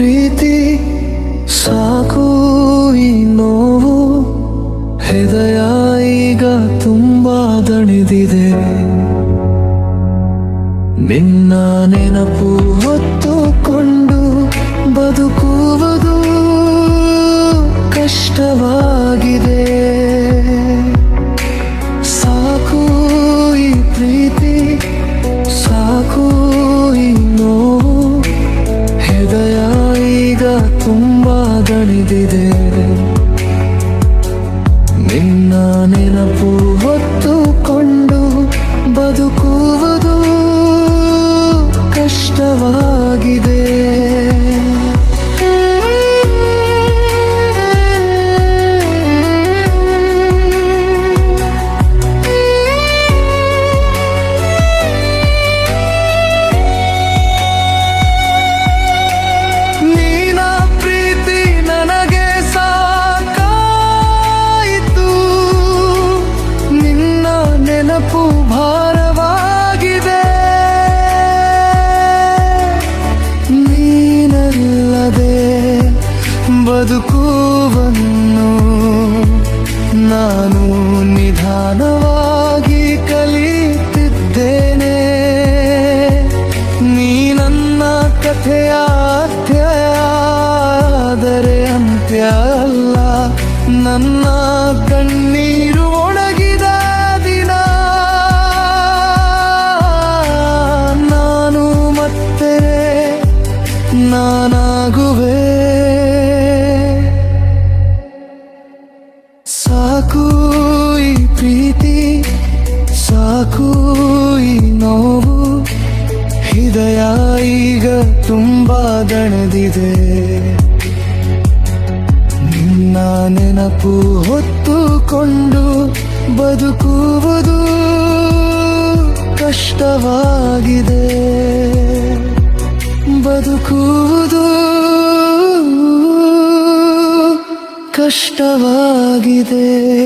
ಪ್ರೀತಿ ಸಾಕು ಈ ನೋವು. ಹೃದಯ ಈಗ ತುಂಬಾ ದಣಿದಿದೆ. ನಿನ್ನ ನೆನಪು ಹೊತ್ತುಕೊಂಡು ಬದುಕುವುದು ಕಷ್ಟವಾಗಿದೆ. ತುಂಬಾ ನಿನ್ನ ನೆನಪು ಹೊತ್ತುಕೊಂಡು ಬದುಕುವುದು ಬದುಕುವನ್ನು ನಾನು ನಿಧಾನವಾಗಿ ಕಲಿಯುತ್ತಿದ್ದೇನೆ ನೀ ನನ್ನ ಕಥೆಯ ಆದರೆ ಅಂತ್ಯ ಅಲ್ಲ. ನನ್ನ ಕಣ್ಣೀರು ಒಣಗಿದ ದಿನ. ನಾನು ಮತ್ತೆ ನಾನಾಗುವೆ. ಸಾಕು ಈ ಪ್ರೀತಿ, ಸಾಕು ಈ ನೋವು. ಹೃದಯ ಈಗ ತುಂಬಾ ದಣದಿದೆ. ನಿನ್ನ ನೆನಪು ಹೊತ್ತುಕೊಂಡು ಬದುಕುವುದು ಕಷ್ಟವಾಗಿದೆ. ಬದುಕುವುದು ಕಷ್ಟವಾಗಿದೆ